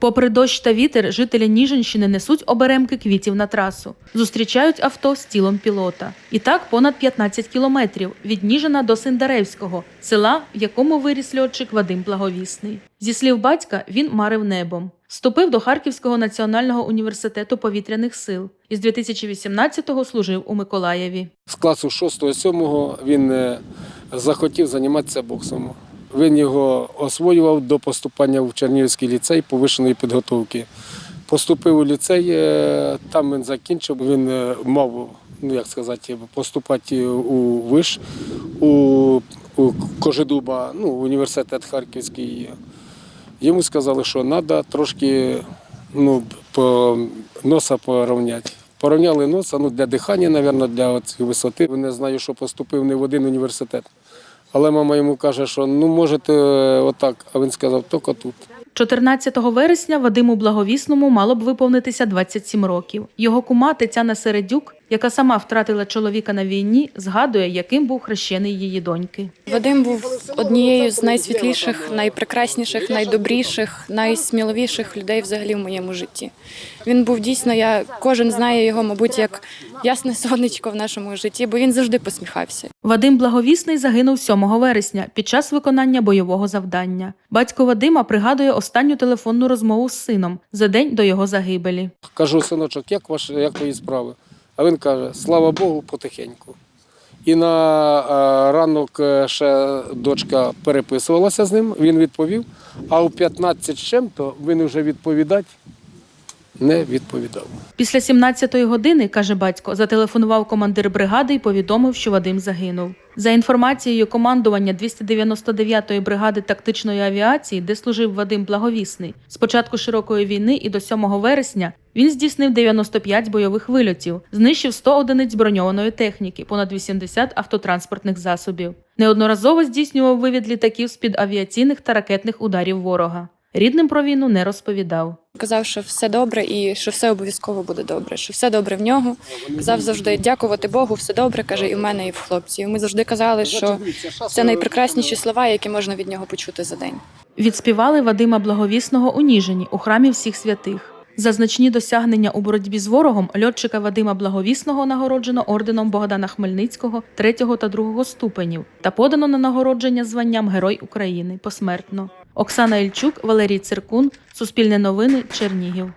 Попри дощ та вітер, жителі Ніжинщини несуть оберемки квітів на трасу. Зустрічають авто з тілом пілота. І так понад 15 кілометрів від Ніжина до Синдаревського, села, в якому виріс льотчик Вадим Благовісний. Зі слів батька, він марив небом. Вступив до Харківського національного університету повітряних сил. Із 2018-го служив у Миколаєві. З класу 6-7 він е, захотів займатися боксом. Він його освоював до поступання в Чернігівський ліцей повишеної підготовки. Поступив у ліцей, е, там він закінчив. Він е, мав, ну як сказати, поступати у виш у, у Кожедуба, ну, університет Харківський. Йому сказали, що треба трошки ну, по, носа порівняти. Порівняли носа ну, для дихання, мабуть, для цієї висоти. Не знаю, що поступив не в один університет. Але мама йому каже, що ну можете отак. А він сказав, тільки тут. 14 вересня Вадиму Благовісному мало б виповнитися 27 років. Його кума Тетяна Середюк, яка сама втратила чоловіка на війні, згадує, яким був хрещений її доньки. Вадим був однією з найсвітліших, найпрекрасніших, найдобріших, найсміливіших людей взагалі в моєму житті. Він був дійсно, я кожен знає його, мабуть, як ясне сонечко в нашому житті, бо він завжди посміхався. Вадим Благовісний загинув 7 вересня під час виконання бойового завдання. Батько Вадима пригадує останню телефонну розмову з сином за день до його загибелі. Кажу, синочок, як ваш, як твої справи? А він каже, слава Богу, потихеньку. І на е, ранок е, ще дочка переписувалася з ним, він відповів, а у 15 з чим-то він вже відповідати не відповідав. Після 17-ї години, каже батько, зателефонував командир бригади і повідомив, що Вадим загинув. За інформацією командування 299-ї бригади тактичної авіації, де служив Вадим Благовісний, з початку широкої війни і до 7 вересня він здійснив 95 бойових вильотів, знищив 100 одиниць броньованої техніки, понад 80 автотранспортних засобів. Неодноразово здійснював вивід літаків з-під авіаційних та ракетних ударів ворога. Рідним про війну не розповідав. Казав, що все добре і що все обов'язково буде добре, що все добре в нього. Казав завжди дякувати Богу, все добре, каже, і в мене, і в хлопців. Ми завжди казали, що це найпрекрасніші слова, які можна від нього почути за день. Відспівали Вадима Благовісного у Ніжині у храмі всіх святих. За значні досягнення у боротьбі з ворогом льотчика Вадима Благовісного нагороджено орденом Богдана Хмельницького 3 та 2 ступенів та подано на нагородження званням Герой України посмертно. Оксана Ільчук, Валерій Циркун, Суспільне новини, Чернігів.